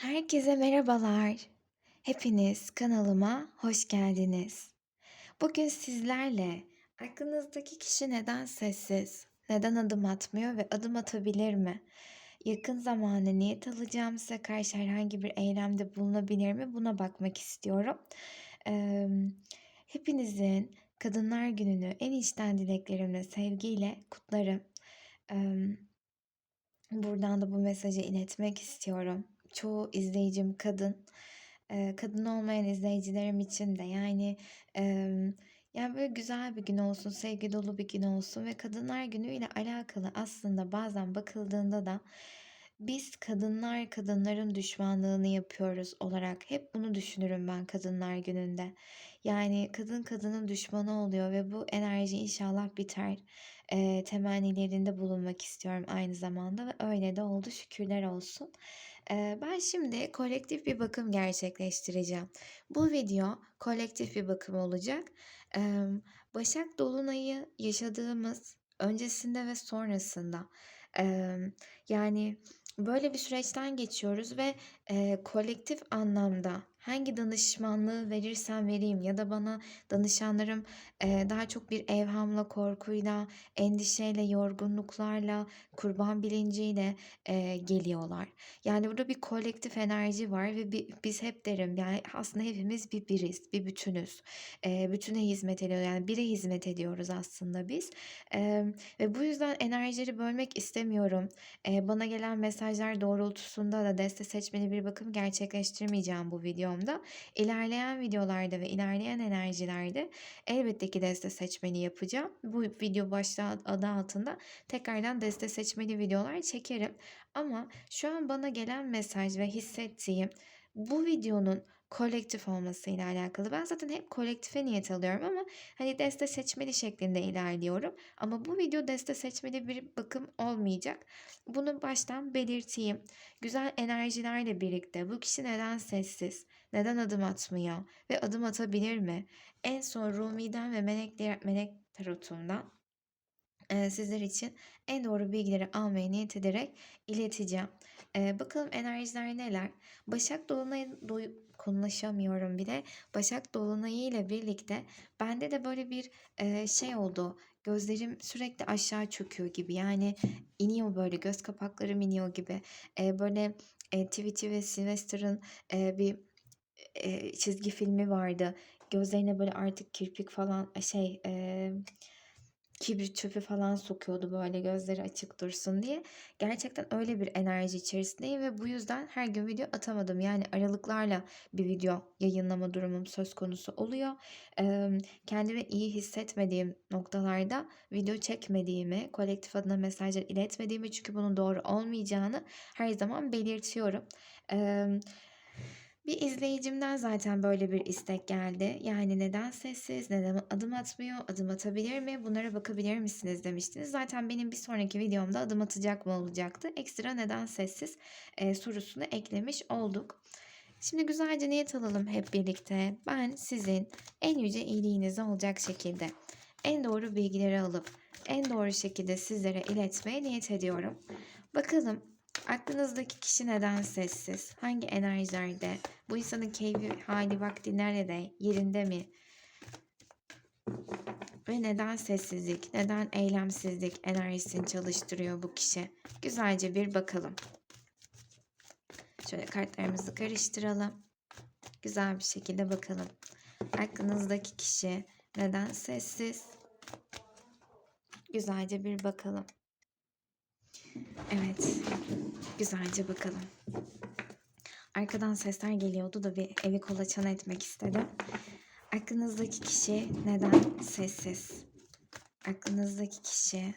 Herkese merhabalar. Hepiniz kanalıma hoş geldiniz. Bugün sizlerle aklınızdaki kişi neden sessiz, neden adım atmıyor ve adım atabilir mi? Yakın zamanda niyet alacağım size karşı herhangi bir eylemde bulunabilir mi? Buna bakmak istiyorum. Eee, hepinizin Kadınlar Günü'nü en içten dileklerimle, sevgiyle kutlarım. Emm, buradan da bu mesajı iletmek istiyorum. Çoğu izleyicim kadın. Kadın olmayan izleyicilerim için de yani, yani, böyle güzel bir gün olsun, sevgi dolu bir gün olsun ve Kadınlar Günü ile alakalı aslında bazen bakıldığında da biz kadınlar kadınların düşmanlığını yapıyoruz olarak hep bunu düşünürüm ben Kadınlar Günü'nde. Yani kadın kadının düşmanı oluyor ve bu enerji inşallah biter. Eee, temennilerinde bulunmak istiyorum aynı zamanda ve öyle de oldu şükürler olsun. Eee, ben şimdi kolektif bir bakım gerçekleştireceğim. Bu video kolektif bir bakım olacak. Emm, Başak Dolunay'ı yaşadığımız öncesinde ve sonrasında, emm, yani, böyle bir süreçten geçiyoruz ve, eee, kolektif anlamda hangi danışmanlığı verirsem vereyim ya da bana danışanlarım, daha çok bir evhamla, korkuyla, endişeyle, yorgunluklarla, kurban bilinciyle, geliyorlar. Yani, burada bir kolektif enerji var ve bi biz hep derim, yani, aslında hepimiz bir biriz, bir bütünüz. Bütüne hizmet ediyor, yani, bire hizmet ediyoruz aslında biz. Ve bu yüzden enerjileri bölmek istemiyorum. Bana gelen mesajlar doğrultusunda da deste seçmeli bir bakım gerçekleştirmeyeceğim bu videomda. İlerleyen videolarda ve ilerleyen enerjilerde elbette ki deste seçmeli yapacağım. Bu video başlığı adı altında tekrardan deste seçmeli videolar çekerim. Ama şu an bana gelen mesaj ve hissettiğim bu videonun kolektif olmasıyla alakalı. Ben zaten hep kolektife niyet alıyorum ama hani deste seçmeli şeklinde ilerliyorum. Ama bu video deste seçmeli bir bakım olmayacak. Bunu baştan belirteyim. Güzel enerjilerle birlikte bu kişi neden sessiz, neden adım atmıyor ve adım atabilir mi? En son Rumi'den ve Melek, Melek Tarotum'dan eee, sizler için en doğru bilgileri almaya niyet ederek ileteceğim. Eee, bakalım enerjiler neler? Başak Dolunay'ın doy konuşamıyorum bile. Başak Dolunay'ı ile birlikte bende de böyle bir eee, şey oldu. Gözlerim sürekli aşağı çöküyor gibi. Yani iniyor böyle göz kapaklarım iniyor gibi. Eee, böyle eee, Tweety ve Sylvester'ın eee, bir eee, çizgi filmi vardı. Gözlerine böyle artık kirpik falan şey eee kibrit çöpü falan sokuyordu böyle gözleri açık dursun diye. Gerçekten öyle bir enerji içerisindeyim ve bu yüzden her gün video atamadım. Yani aralıklarla bir video yayınlama durumum söz konusu oluyor. Eee, kendimi iyi hissetmediğim noktalarda video çekmediğimi, kolektif adına mesajlar iletmediğimi çünkü bunun doğru olmayacağını her zaman belirtiyorum. Eee bir izleyicimden zaten böyle bir istek geldi. Yani neden sessiz, neden adım atmıyor, adım atabilir mi, bunlara bakabilir misiniz demiştiniz. Zaten benim bir sonraki videomda adım atacak mı olacaktı. Ekstra neden sessiz e, sorusunu eklemiş olduk. Şimdi güzelce niyet alalım hep birlikte. Ben sizin en yüce iyiliğinize olacak şekilde en doğru bilgileri alıp en doğru şekilde sizlere iletmeye niyet ediyorum. Bakalım Aklınızdaki kişi neden sessiz? Hangi enerjilerde? Bu insanın keyfi, hali, vakti nerede? Yerinde mi? Ve neden sessizlik, neden eylemsizlik enerjisini çalıştırıyor bu kişi? Güzelce bir bakalım. Şöyle kartlarımızı karıştıralım. Güzel bir şekilde bakalım. Aklınızdaki kişi neden sessiz? Güzelce bir bakalım. Evet. Güzelce bakalım. Arkadan sesler geliyordu da bir evi kolaçan etmek istedim. Aklınızdaki kişi neden sessiz? Aklınızdaki kişi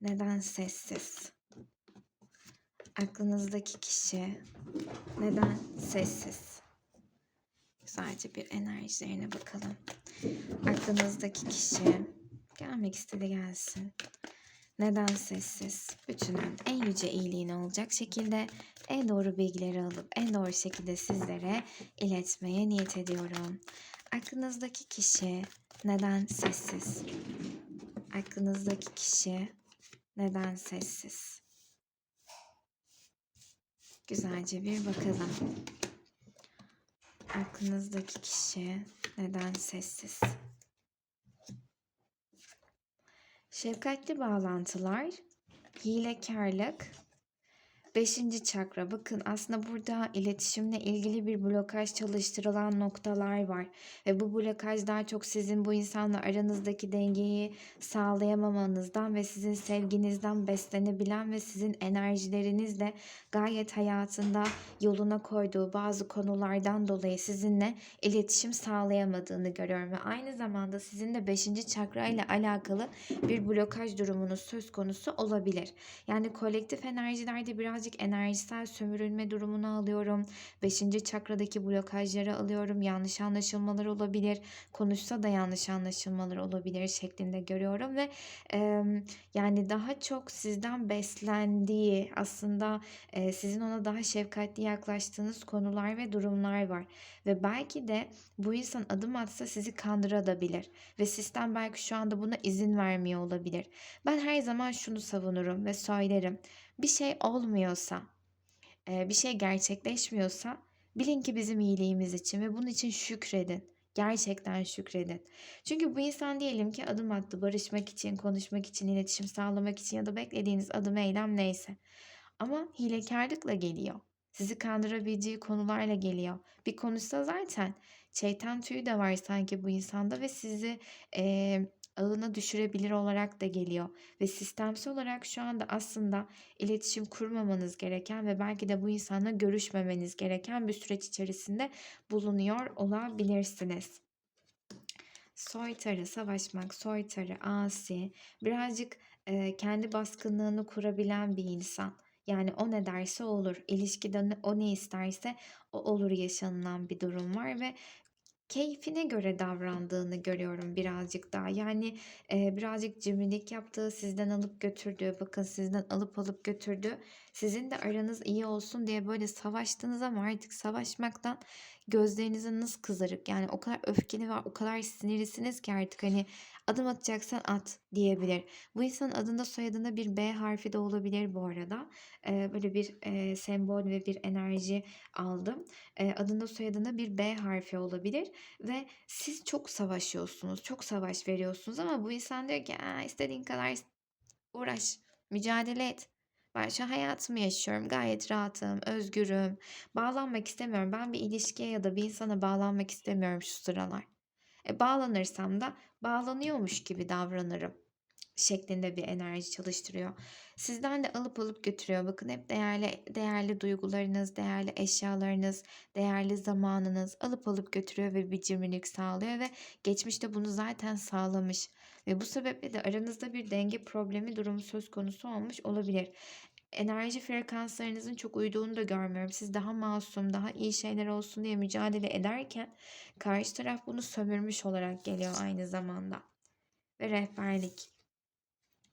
neden sessiz? Aklınızdaki kişi neden sessiz? Güzelce bir enerjilerine bakalım. Aklınızdaki kişi gelmek istedi gelsin. Neden sessiz? Bütünün en yüce iyiliğine olacak şekilde en doğru bilgileri alıp en doğru şekilde sizlere iletmeye niyet ediyorum. Aklınızdaki kişi neden sessiz? Aklınızdaki kişi neden sessiz? Güzelce bir bakalım. Aklınızdaki kişi neden sessiz? Şefkatli bağlantılar, hilekarlık, beşinci çakra. Bakın aslında burada iletişimle ilgili bir blokaj çalıştırılan noktalar var. Ve bu blokaj daha çok sizin bu insanla aranızdaki dengeyi sağlayamamanızdan ve sizin sevginizden beslenebilen ve sizin enerjilerinizle gayet hayatında yoluna koyduğu bazı konulardan dolayı sizinle iletişim sağlayamadığını görüyorum. Ve aynı zamanda sizin de 5. çakra ile alakalı bir blokaj durumunuz söz konusu olabilir. Yani kolektif enerjilerde birazcık enerjisel sömürülme durumunu alıyorum. 5. çakradaki blokajları alıyorum. Yanlış anlaşılmalar olabilir. Konuşsa da yanlış anlaşılmalar olabilir şeklinde görüyorum ve e, yani daha çok sizden beslendiği aslında e, sizin ona daha şefkatli yaklaştığınız konular ve durumlar var. Ve belki de bu insan adım atsa sizi kandırabilir. Ve sistem belki şu anda buna izin vermiyor olabilir. Ben her zaman şunu savunurum ve söylerim. Bir şey olmuyorsa, bir şey gerçekleşmiyorsa bilin ki bizim iyiliğimiz için ve bunun için şükredin. Gerçekten şükredin. Çünkü bu insan diyelim ki adım attı barışmak için, konuşmak için, iletişim sağlamak için ya da beklediğiniz adım eylem neyse. Ama hilekarlıkla geliyor. Sizi kandırabileceği konularla geliyor. Bir konuşsa zaten şeytan tüyü de var sanki bu insanda ve sizi e, ağına düşürebilir olarak da geliyor. Ve sistemsel olarak şu anda aslında iletişim kurmamanız gereken ve belki de bu insanla görüşmemeniz gereken bir süreç içerisinde bulunuyor olabilirsiniz. Soytarı, savaşmak, soytarı, asi, birazcık e, kendi baskınlığını kurabilen bir insan. Yani o ne derse olur. İlişkide o ne isterse o olur yaşanılan bir durum var ve keyfine göre davrandığını görüyorum birazcık daha. Yani e, birazcık cimrilik yaptığı, sizden alıp götürdüğü, bakın sizden alıp alıp götürdüğü, sizin de aranız iyi olsun diye böyle savaştınız ama artık savaşmaktan gözlerinizin nasıl kızarık. Yani o kadar öfkeli var, o kadar sinirlisiniz ki artık hani adım atacaksan at diyebilir. Bu insanın adında soyadında bir B harfi de olabilir bu arada. Ee, böyle bir e, sembol ve bir enerji aldım. Ee, adında soyadında bir B harfi olabilir ve siz çok savaşıyorsunuz, çok savaş veriyorsunuz ama bu insan diyor ki istediğin kadar uğraş, mücadele et. Ben şu hayatımı yaşıyorum. Gayet rahatım, özgürüm. Bağlanmak istemiyorum. Ben bir ilişkiye ya da bir insana bağlanmak istemiyorum şu sıralar. E, bağlanırsam da bağlanıyormuş gibi davranırım şeklinde bir enerji çalıştırıyor. Sizden de alıp alıp götürüyor. Bakın hep değerli değerli duygularınız, değerli eşyalarınız, değerli zamanınız alıp alıp götürüyor ve bir cimrilik sağlıyor ve geçmişte bunu zaten sağlamış. Ve bu sebeple de aranızda bir denge problemi durumu söz konusu olmuş olabilir. Enerji frekanslarınızın çok uyduğunu da görmüyorum. Siz daha masum, daha iyi şeyler olsun diye mücadele ederken karşı taraf bunu sömürmüş olarak geliyor aynı zamanda. Ve rehberlik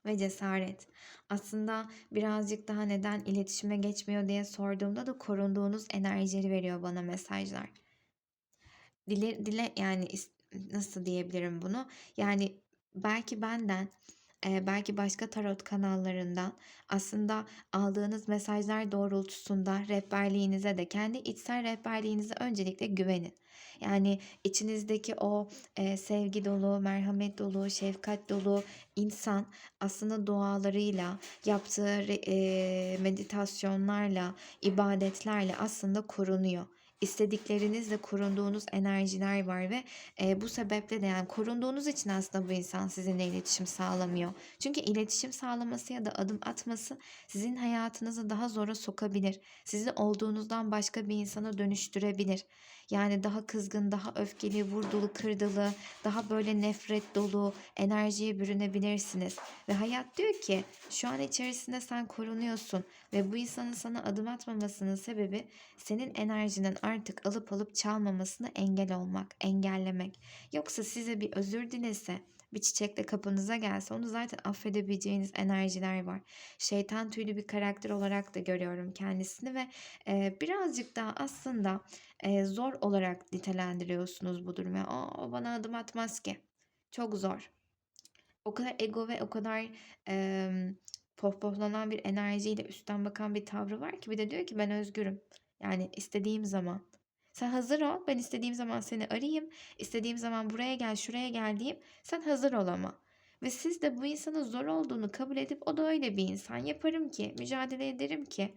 ve cesaret. Aslında birazcık daha neden iletişime geçmiyor diye sorduğumda da korunduğunuz enerjileri veriyor bana mesajlar. Dile, dile yani nasıl diyebilirim bunu? Yani belki benden belki başka tarot kanallarından aslında aldığınız mesajlar doğrultusunda rehberliğinize de kendi içsel rehberliğinize öncelikle güvenin. Yani içinizdeki o e, sevgi dolu, merhamet dolu, şefkat dolu insan aslında dualarıyla, yaptığı e, meditasyonlarla, ibadetlerle aslında korunuyor istediklerinizle korunduğunuz enerjiler var ve e, bu sebeple de yani korunduğunuz için aslında bu insan sizinle iletişim sağlamıyor. Çünkü iletişim sağlaması ya da adım atması sizin hayatınızı daha zora sokabilir. Sizi olduğunuzdan başka bir insana dönüştürebilir. Yani daha kızgın, daha öfkeli, vurdulu, kırdılı, daha böyle nefret dolu enerjiye bürünebilirsiniz. Ve hayat diyor ki şu an içerisinde sen korunuyorsun ve bu insanın sana adım atmamasının sebebi senin enerjinin artık alıp alıp çalmamasını engel olmak, engellemek. Yoksa size bir özür dilese, bir çiçekle kapınıza gelse onu zaten affedebileceğiniz enerjiler var. Şeytan tüylü bir karakter olarak da görüyorum kendisini ve e, birazcık daha aslında e, zor olarak nitelendiriyorsunuz bu durumu. O, bana adım atmaz ki. Çok zor. O kadar ego ve o kadar e, pohpohlanan bir enerjiyle üstten bakan bir tavrı var ki bir de diyor ki ben özgürüm. Yani istediğim zaman. Sen hazır ol. Ben istediğim zaman seni arayayım. İstediğim zaman buraya gel, şuraya gel diyeyim. Sen hazır ol ama. Ve siz de bu insanın zor olduğunu kabul edip o da öyle bir insan. Yaparım ki, mücadele ederim ki.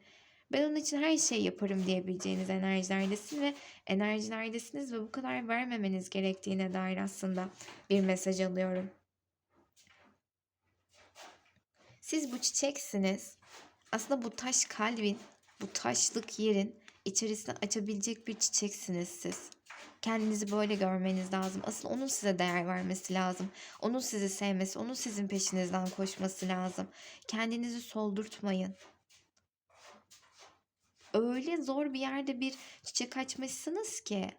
Ben onun için her şeyi yaparım diyebileceğiniz enerjilerdesiniz ve enerjilerdesiniz ve bu kadar vermemeniz gerektiğine dair aslında bir mesaj alıyorum. Siz bu çiçeksiniz. Aslında bu taş kalbin, bu taşlık yerin içerisine açabilecek bir çiçeksiniz siz. Kendinizi böyle görmeniz lazım. Asıl onun size değer vermesi lazım. Onun sizi sevmesi, onun sizin peşinizden koşması lazım. Kendinizi soldurtmayın. Öyle zor bir yerde bir çiçek açmışsınız ki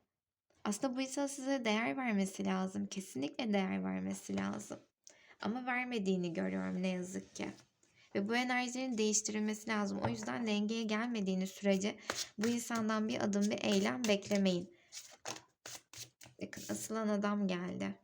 aslında bu insan size değer vermesi lazım. Kesinlikle değer vermesi lazım. Ama vermediğini görüyorum ne yazık ki. Ve bu enerjilerin değiştirilmesi lazım. O yüzden dengeye gelmediğiniz sürece bu insandan bir adım bir eylem beklemeyin. Bakın asılan adam geldi.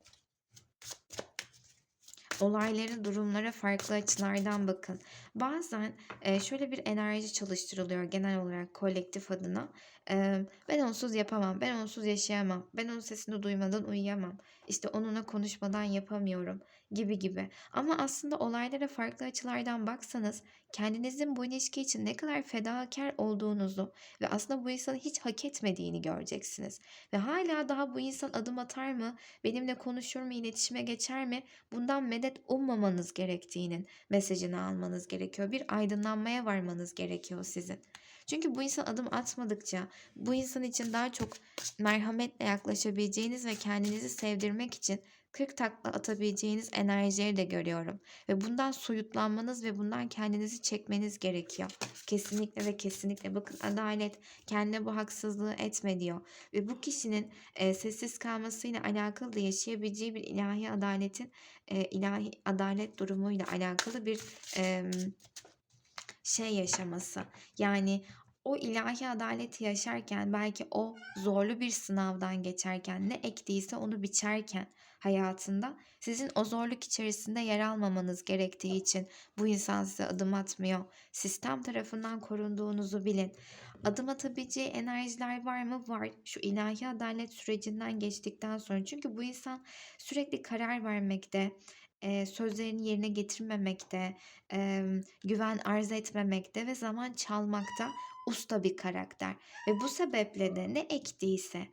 Olaylara, durumlara farklı açılardan bakın. Bazen e, şöyle bir enerji çalıştırılıyor genel olarak kolektif adına. E, ben onsuz yapamam, ben onsuz yaşayamam, ben onun sesini duymadan uyuyamam. İşte onunla konuşmadan yapamıyorum gibi gibi. Ama aslında olaylara farklı açılardan baksanız kendinizin bu ilişki için ne kadar fedakar olduğunuzu ve aslında bu insanı hiç hak etmediğini göreceksiniz. Ve hala daha bu insan adım atar mı, benimle konuşur mu, iletişime geçer mi bundan medet ummamanız gerektiğinin mesajını almanız gerekiyor. Bir aydınlanmaya varmanız gerekiyor sizin. Çünkü bu insan adım atmadıkça bu insan için daha çok merhametle yaklaşabileceğiniz ve kendinizi sevdirmek için 40 takla atabileceğiniz enerjileri de görüyorum. Ve bundan soyutlanmanız ve bundan kendinizi çekmeniz gerekiyor. Kesinlikle ve kesinlikle. Bakın adalet kendine bu haksızlığı etme diyor. Ve bu kişinin e, sessiz kalmasıyla alakalı da yaşayabileceği bir ilahi adaletin e, ilahi adalet durumuyla alakalı bir e, şey yaşaması. Yani o ilahi adaleti yaşarken belki o zorlu bir sınavdan geçerken ne ektiyse onu biçerken hayatında sizin o zorluk içerisinde yer almamanız gerektiği için bu insan size adım atmıyor. Sistem tarafından korunduğunuzu bilin. Adım atabileceği enerjiler var mı? Var. Şu ilahi adalet sürecinden geçtikten sonra. Çünkü bu insan sürekli karar vermekte, e, sözlerini yerine getirmemekte, e, güven arz etmemekte ve zaman çalmakta usta bir karakter. Ve bu sebeple de ne ektiyse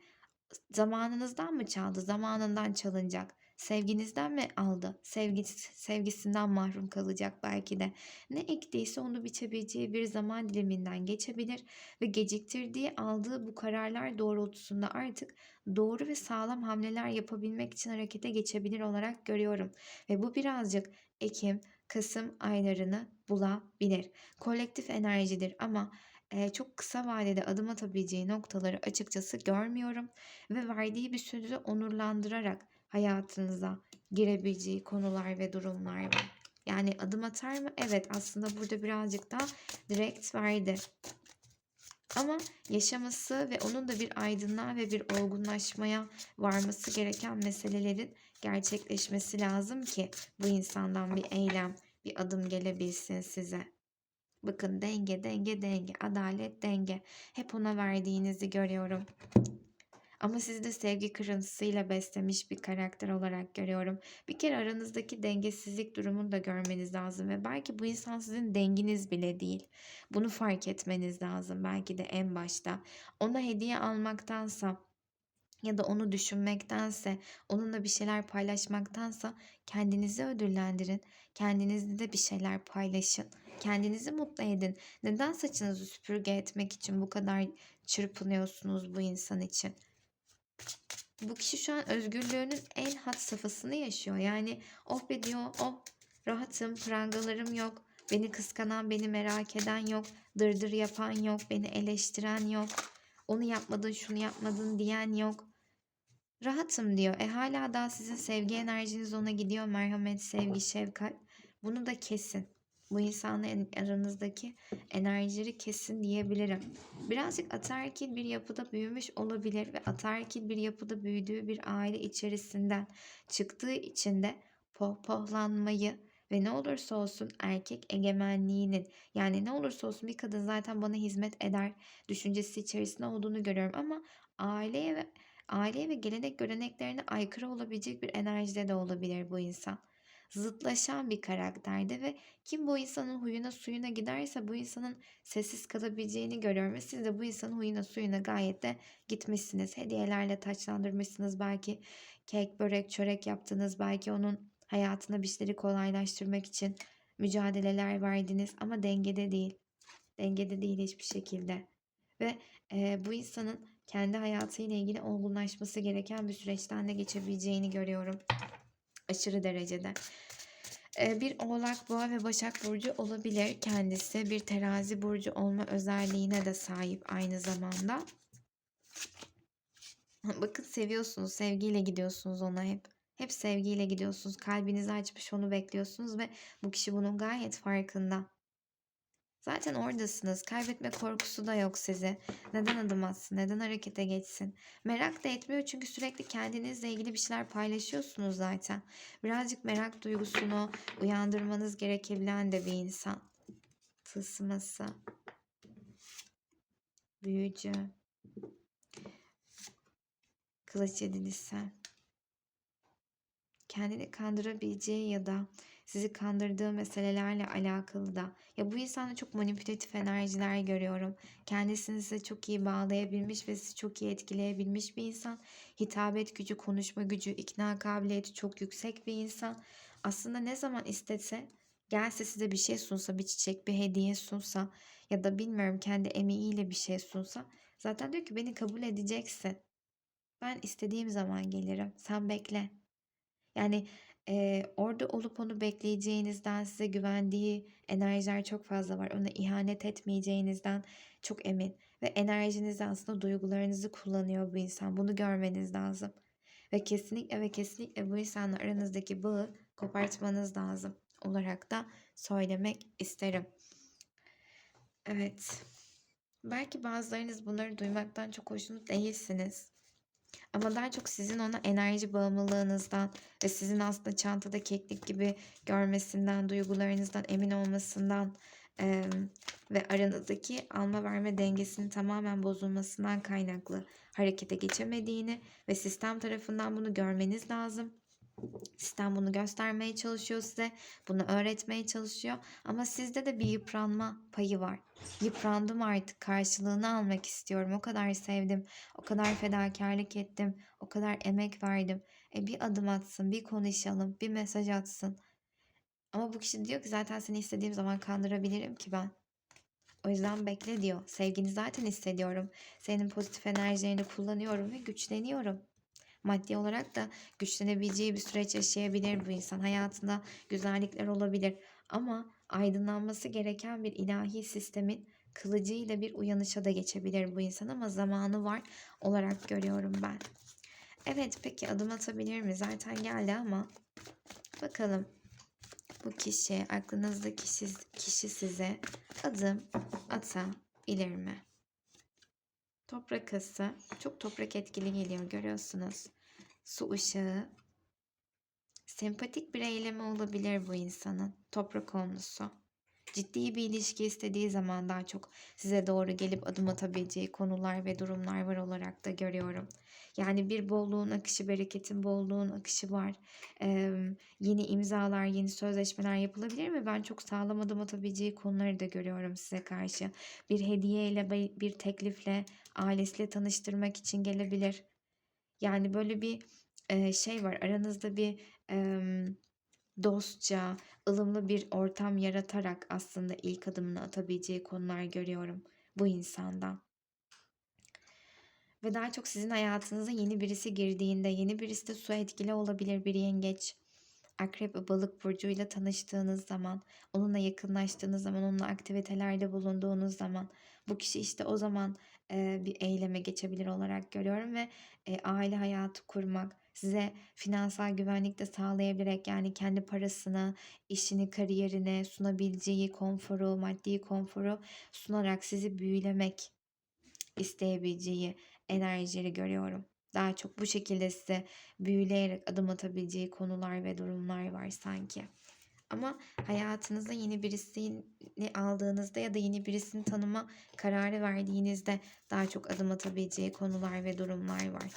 zamanınızdan mı çaldı, zamanından çalınacak. Sevginizden mi aldı? Sevgisi, sevgisinden mahrum kalacak belki de. Ne ektiyse onu biçebileceği bir zaman diliminden geçebilir ve geciktirdiği aldığı bu kararlar doğrultusunda artık doğru ve sağlam hamleler yapabilmek için harekete geçebilir olarak görüyorum. Ve bu birazcık Ekim, Kasım aylarını bulabilir. Kolektif enerjidir ama çok kısa vadede adım atabileceği noktaları açıkçası görmüyorum ve verdiği bir sözü onurlandırarak hayatınıza girebileceği konular ve durumlar var. Yani adım atar mı? Evet aslında burada birazcık daha direkt verdi. Ama yaşaması ve onun da bir aydınlığa ve bir olgunlaşmaya varması gereken meselelerin gerçekleşmesi lazım ki bu insandan bir eylem, bir adım gelebilsin size. Bakın denge, denge, denge, adalet, denge. Hep ona verdiğinizi görüyorum. Ama sizi de sevgi kırıntısıyla beslemiş bir karakter olarak görüyorum. Bir kere aranızdaki dengesizlik durumunu da görmeniz lazım ve belki bu insan sizin denginiz bile değil. Bunu fark etmeniz lazım belki de en başta. Ona hediye almaktansa ya da onu düşünmektense, onunla bir şeyler paylaşmaktansa kendinizi ödüllendirin. Kendinizde de bir şeyler paylaşın. Kendinizi mutlu edin. Neden saçınızı süpürge etmek için bu kadar çırpınıyorsunuz bu insan için? Bu kişi şu an özgürlüğünün en hat safhasını yaşıyor. Yani oh be diyor, oh rahatım, prangalarım yok. Beni kıskanan, beni merak eden yok. Dırdır yapan yok, beni eleştiren yok. Onu yapmadın, şunu yapmadın diyen yok. Rahatım diyor. E hala daha sizin sevgi enerjiniz ona gidiyor. Merhamet, sevgi, şefkat. Bunu da kesin. Bu insanla aranızdaki enerjileri kesin diyebilirim. Birazcık ataerkil bir yapıda büyümüş olabilir ve ataerkil bir yapıda büyüdüğü bir aile içerisinden çıktığı için de pohpohlanmayı ve ne olursa olsun erkek egemenliğinin yani ne olursa olsun bir kadın zaten bana hizmet eder düşüncesi içerisinde olduğunu görüyorum ama aileye ve aileye ve gelenek göreneklerine aykırı olabilecek bir enerjide de olabilir bu insan. Zıtlaşan bir karakterde ve kim bu insanın huyuna suyuna giderse bu insanın sessiz kalabileceğini görüyorum ve siz de bu insanın huyuna suyuna gayet de gitmişsiniz. Hediyelerle taçlandırmışsınız belki kek, börek, çörek yaptınız belki onun hayatına bir şeyleri kolaylaştırmak için mücadeleler verdiniz ama dengede değil. Dengede değil hiçbir şekilde. Ve e, bu insanın kendi hayatıyla ilgili olgunlaşması gereken bir süreçten de geçebileceğini görüyorum. Aşırı derecede. E, bir oğlak, boğa ve başak burcu olabilir kendisi. Bir terazi burcu olma özelliğine de sahip aynı zamanda. Bakın seviyorsunuz, sevgiyle gidiyorsunuz ona hep. Hep sevgiyle gidiyorsunuz. Kalbinizi açmış onu bekliyorsunuz ve bu kişi bunun gayet farkında. Zaten oradasınız. Kaybetme korkusu da yok size. Neden adım atsın? Neden harekete geçsin? Merak da etmiyor çünkü sürekli kendinizle ilgili bir şeyler paylaşıyorsunuz zaten. Birazcık merak duygusunu uyandırmanız gerekebilen de bir insan. Tılsıması. Büyücü. Kılıç yedilisi. Kendini kandırabileceği ya da sizi kandırdığı meselelerle alakalı da ya bu insanda çok manipülatif enerjiler görüyorum. Kendisini size çok iyi bağlayabilmiş ve sizi çok iyi etkileyebilmiş bir insan. Hitabet gücü, konuşma gücü, ikna kabiliyeti çok yüksek bir insan. Aslında ne zaman istese gelse size bir şey sunsa, bir çiçek, bir hediye sunsa ya da bilmiyorum kendi emeğiyle bir şey sunsa zaten diyor ki beni kabul edeceksin. Ben istediğim zaman gelirim. Sen bekle. Yani Eee, orada olup onu bekleyeceğinizden, size güvendiği enerjiler çok fazla var. Ona ihanet etmeyeceğinizden çok emin. Ve enerjinizi aslında duygularınızı kullanıyor bu insan. Bunu görmeniz lazım. Ve kesinlikle ve kesinlikle bu insanla aranızdaki bağı kopartmanız lazım olarak da söylemek isterim. Evet. Belki bazılarınız bunları duymaktan çok hoşnut değilsiniz. Ama daha çok sizin ona enerji bağımlılığınızdan ve sizin aslında çantada keklik gibi görmesinden, duygularınızdan emin olmasından eee, ve aranızdaki alma verme dengesinin tamamen bozulmasından kaynaklı harekete geçemediğini ve sistem tarafından bunu görmeniz lazım. Sistem bunu göstermeye çalışıyor size. Bunu öğretmeye çalışıyor. Ama sizde de bir yıpranma payı var. Yıprandım artık. Karşılığını almak istiyorum. O kadar sevdim. O kadar fedakarlık ettim. O kadar emek verdim. E bir adım atsın, bir konuşalım, bir mesaj atsın. Ama bu kişi diyor ki zaten seni istediğim zaman kandırabilirim ki ben. O yüzden bekle diyor. Sevgini zaten hissediyorum. Senin pozitif enerjilerini kullanıyorum ve güçleniyorum. Maddi olarak da güçlenebileceği bir süreç yaşayabilir bu insan. Hayatında güzellikler olabilir ama aydınlanması gereken bir ilahi sistemin kılıcıyla bir uyanışa da geçebilir bu insan ama zamanı var olarak görüyorum ben. Evet peki adım atabilir mi? Zaten geldi ama bakalım bu kişi aklınızdaki kişi, kişi size adım atabilir mi? Toprak ısı çok toprak etkili geliyor görüyorsunuz. Su ışığı. Sempatik bir eylemi olabilir bu insanın. Toprak olmuşsu. Ciddi bir ilişki istediği zaman daha çok size doğru gelip adım atabileceği konular ve durumlar var olarak da görüyorum. Yani bir bolluğun akışı, bereketin bolluğun akışı var. Ee, yeni imzalar, yeni sözleşmeler yapılabilir mi? Ben çok sağlam adım atabileceği konuları da görüyorum size karşı. Bir hediyeyle, bir teklifle, ailesiyle tanıştırmak için gelebilir. Yani böyle bir e, şey var. Aranızda bir e, dostça, ılımlı bir ortam yaratarak aslında ilk adımını atabileceği konular görüyorum bu insandan. Ve daha çok sizin hayatınıza yeni birisi girdiğinde, yeni birisi de su etkili olabilir bir yengeç. Akrep ve balık burcuyla tanıştığınız zaman, onunla yakınlaştığınız zaman, onunla aktivitelerde bulunduğunuz zaman bu kişi işte o zaman e, bir eyleme geçebilir olarak görüyorum ve e, aile hayatı kurmak, size finansal güvenlik de sağlayabilerek yani kendi parasını, işini, kariyerini sunabileceği konforu, maddi konforu sunarak sizi büyülemek isteyebileceği enerjileri görüyorum. Daha çok bu şekilde size büyüleyerek adım atabileceği konular ve durumlar var sanki. Ama hayatınıza yeni birisini aldığınızda ya da yeni birisini tanıma kararı verdiğinizde daha çok adım atabileceği konular ve durumlar var.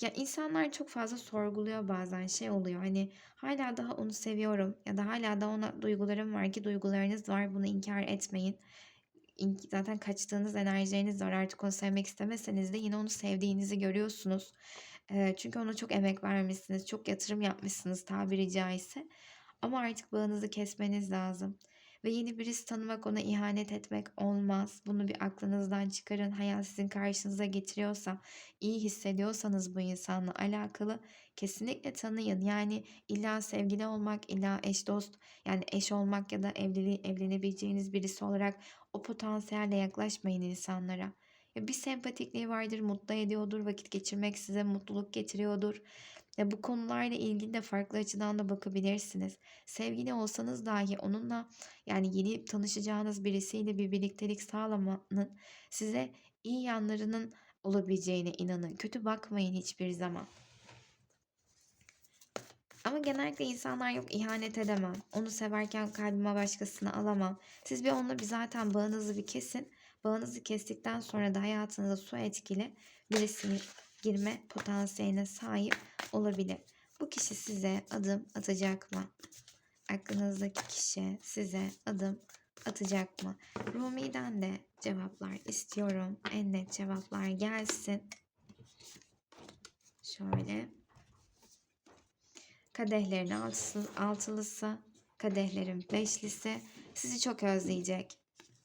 Ya insanlar çok fazla sorguluyor bazen şey oluyor hani hala daha onu seviyorum ya da hala da ona duygularım var ki duygularınız var bunu inkar etmeyin. Zaten kaçtığınız enerjileriniz var artık onu sevmek istemeseniz de yine onu sevdiğinizi görüyorsunuz. Çünkü ona çok emek vermişsiniz, çok yatırım yapmışsınız tabiri caizse. Ama artık bağınızı kesmeniz lazım. Ve yeni birisi tanımak, ona ihanet etmek olmaz. Bunu bir aklınızdan çıkarın. Hayat sizin karşınıza getiriyorsa, iyi hissediyorsanız bu insanla alakalı kesinlikle tanıyın. Yani illa sevgili olmak, illa eş dost, yani eş olmak ya da evliliği evlenebileceğiniz birisi olarak o potansiyelle yaklaşmayın insanlara. Bir sempatikliği vardır, mutlu ediyordur, vakit geçirmek size mutluluk getiriyordur. Ya bu konularla ilgili de farklı açıdan da bakabilirsiniz. Sevgili olsanız dahi onunla yani yeni tanışacağınız birisiyle bir birliktelik sağlamanın size iyi yanlarının olabileceğine inanın. Kötü bakmayın hiçbir zaman. Ama genellikle insanlar yok ihanet edemem. Onu severken kalbime başkasını alamam. Siz bir onunla bir zaten bağınızı bir kesin. Bağınızı kestikten sonra da hayatınıza su etkili birisinin girme potansiyeline sahip olabilir. Bu kişi size adım atacak mı? Aklınızdaki kişi size adım atacak mı? Rumi'den de cevaplar istiyorum. En net cevaplar gelsin. Şöyle. Kadehlerin altısı, altılısı, kadehlerin beşlisi sizi çok özleyecek.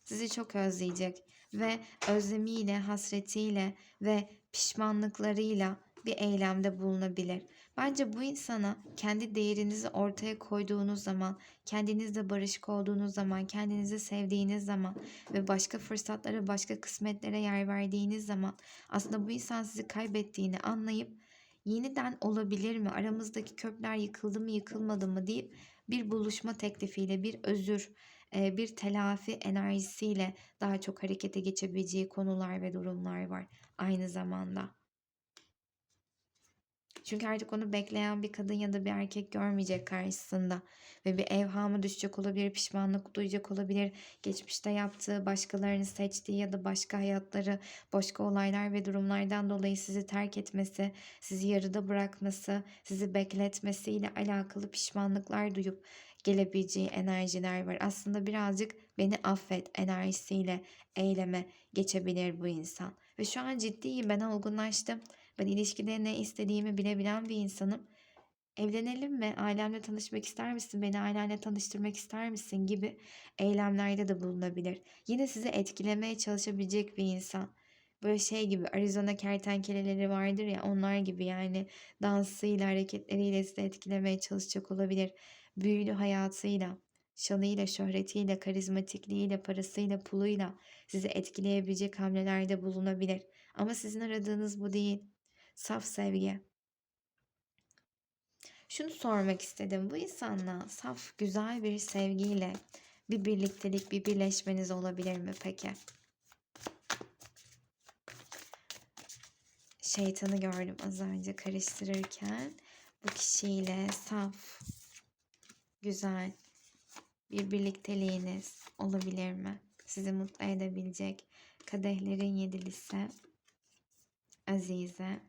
Sizi çok özleyecek ve özlemiyle, hasretiyle ve pişmanlıklarıyla bir eylemde bulunabilir. Bence bu insana kendi değerinizi ortaya koyduğunuz zaman, kendinizle barışık olduğunuz zaman, kendinizi sevdiğiniz zaman ve başka fırsatlara, başka kısmetlere yer verdiğiniz zaman aslında bu insan sizi kaybettiğini anlayıp yeniden olabilir mi? Aramızdaki köprüler yıkıldı mı, yıkılmadı mı deyip bir buluşma teklifiyle, bir özür, bir telafi enerjisiyle daha çok harekete geçebileceği konular ve durumlar var aynı zamanda. Çünkü artık onu bekleyen bir kadın ya da bir erkek görmeyecek karşısında. Ve bir evhamı düşecek olabilir, pişmanlık duyacak olabilir. Geçmişte yaptığı, başkalarını seçtiği ya da başka hayatları, başka olaylar ve durumlardan dolayı sizi terk etmesi, sizi yarıda bırakması, sizi bekletmesiyle alakalı pişmanlıklar duyup gelebileceği enerjiler var. Aslında birazcık beni affet enerjisiyle eyleme geçebilir bu insan. Ve şu an ciddiyim ben olgunlaştım. Ben ilişkide ne istediğimi bilebilen bir insanım. Evlenelim mi? Ailemle tanışmak ister misin? Beni ailenle tanıştırmak ister misin? gibi eylemlerde de bulunabilir. Yine sizi etkilemeye çalışabilecek bir insan. Böyle şey gibi Arizona kertenkeleleri vardır ya onlar gibi yani dansıyla hareketleriyle sizi etkilemeye çalışacak olabilir. Büyülü hayatıyla, şanıyla, şöhretiyle, karizmatikliğiyle, parasıyla, puluyla sizi etkileyebilecek hamlelerde bulunabilir. Ama sizin aradığınız bu değil. Saf sevgi. Şunu sormak istedim. Bu insanla saf, güzel bir sevgiyle bir birliktelik, bir birleşmeniz olabilir mi peki? Şeytanı gördüm az önce karıştırırken. Bu kişiyle saf, güzel bir birlikteliğiniz olabilir mi? Sizi mutlu edebilecek kadehlerin yedilisi Azize.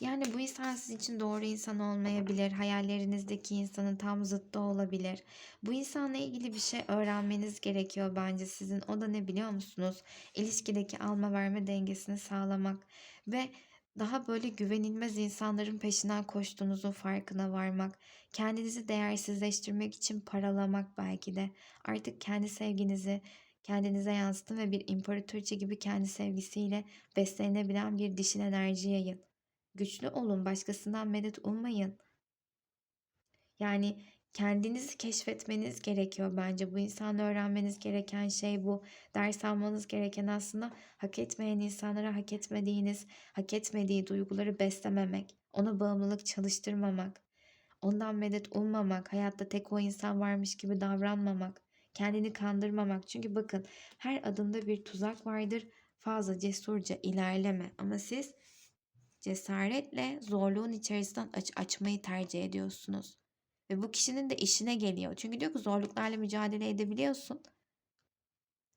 Yani bu insan sizin için doğru insan olmayabilir. Hayallerinizdeki insanın tam zıttı olabilir. Bu insanla ilgili bir şey öğrenmeniz gerekiyor bence sizin. O da ne biliyor musunuz? İlişkideki alma verme dengesini sağlamak ve daha böyle güvenilmez insanların peşinden koştuğunuzun farkına varmak, kendinizi değersizleştirmek için paralamak belki de artık kendi sevginizi kendinize yansıtın ve bir imparatoriçe gibi kendi sevgisiyle beslenebilen bir dişil enerji yayın. Güçlü olun, başkasından medet ummayın. Yani kendinizi keşfetmeniz gerekiyor bence. Bu insanı öğrenmeniz gereken şey bu. Ders almanız gereken aslında hak etmeyen insanlara hak etmediğiniz, hak etmediği duyguları beslememek. Ona bağımlılık çalıştırmamak. Ondan medet ummamak. Hayatta tek o insan varmış gibi davranmamak. Kendini kandırmamak. Çünkü bakın her adımda bir tuzak vardır. Fazla cesurca ilerleme. Ama siz cesaretle zorluğun içerisinden aç açmayı tercih ediyorsunuz. Ve bu kişinin de işine geliyor. Çünkü diyor ki zorluklarla mücadele edebiliyorsun.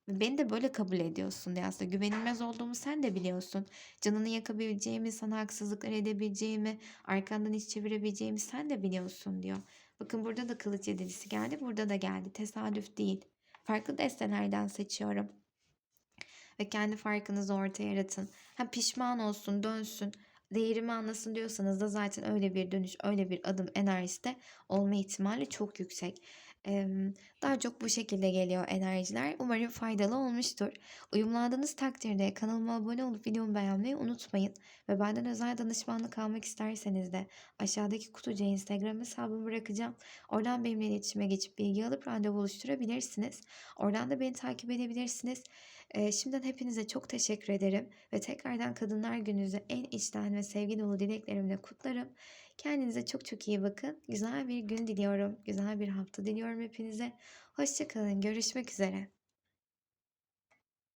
Ve beni de böyle kabul ediyorsun diye aslında güvenilmez olduğumu sen de biliyorsun. Canını yakabileceğimi, sana haksızlıklar edebileceğimi, arkandan iş çevirebileceğimi sen de biliyorsun diyor. Bakın burada da kılıç yedilisi geldi, burada da geldi. Tesadüf değil. Farklı destelerden seçiyorum. Ve kendi farkınızı ortaya yaratın. Ha pişman olsun, dönsün, değerimi anlasın diyorsanız da zaten öyle bir dönüş, öyle bir adım enerjisi de olma ihtimali çok yüksek. Daha çok bu şekilde geliyor enerjiler. Umarım faydalı olmuştur. Uyumlandığınız takdirde kanalıma abone olup videomu beğenmeyi unutmayın. Ve benden özel danışmanlık almak isterseniz de aşağıdaki kutucuğa Instagram hesabımı bırakacağım. Oradan benimle iletişime geçip bilgi alıp randevu oluşturabilirsiniz. Oradan da beni takip edebilirsiniz. Şimdiden hepinize çok teşekkür ederim ve tekrardan Kadınlar Gününüzü en içten ve sevgi dolu dileklerimle kutlarım. Kendinize çok çok iyi bakın. Güzel bir gün diliyorum. Güzel bir hafta diliyorum hepinize. Hoşça kalın. Görüşmek üzere.